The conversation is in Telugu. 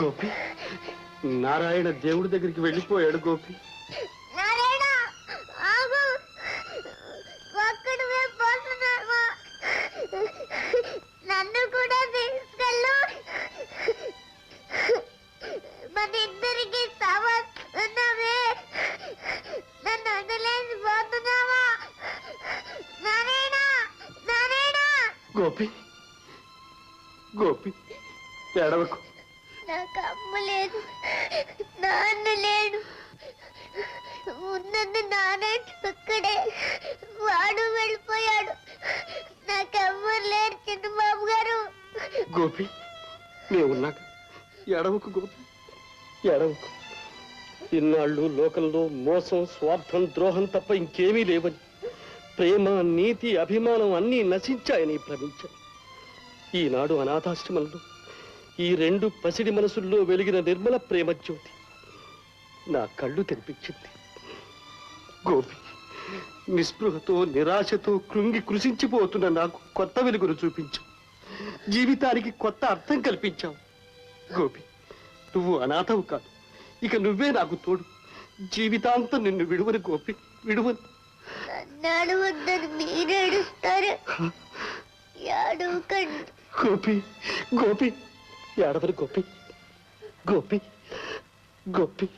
గోపి నారాయణ దేవుడి దగ్గరికి వెళ్ళిపోయాడు గోపి. నారాయణ ఆగు. ఒక్కడివే పోతున్నావా? నన్ను కూడా తీసుకెళ్ళు. మన ఇద్దరికి సమస్యమే నన్ను వదిలేసి పోతున్నావా? నారాయణ నారాయణ. గోపి గోపి ఏడవకు. నాకు అమ్మ లేదు నాన్న లేడు. ఉన్నది నాన్న ఒక్కడే. వాడు వెళ్ళిపోయాడు. నాకెవ్వరు లేరు చిన్నబాబు గారు. గోపి నేనున్నాక ఎడవకు గోపి ఎడవకు. ఇన్నాళ్ళు లోకంలో మోసం స్వార్థం ద్రోహం తప్ప ఇంకేమీ లేవని ప్రేమ నీతి అభిమానం అన్నీ నశించాయని భ్రమించాను. ఈనాడు అనాథాశ్రమంలో ఈ రెండు పసిడి మనసుల్లో వెలిగిన నిర్మల ప్రేమ జ్యోతి నా కళ్ళు తెరిపించింది. గోపి నిస్పృహతో నిరాశతో కృంగి కృషించిపోతున్న నాకు కొత్త వెలుగును చూపించు. జీవితానికి కొత్త అర్థం కల్పించావు. గోపి నువ్వు అనాథవు కాదు. ఇక నువ్వే నాకు తోడు. జీవితాంతం నిన్ను విడువని గోపి విడువని. గోపి గోపి. ఏడవరు గోపి. గోపి. గోపి.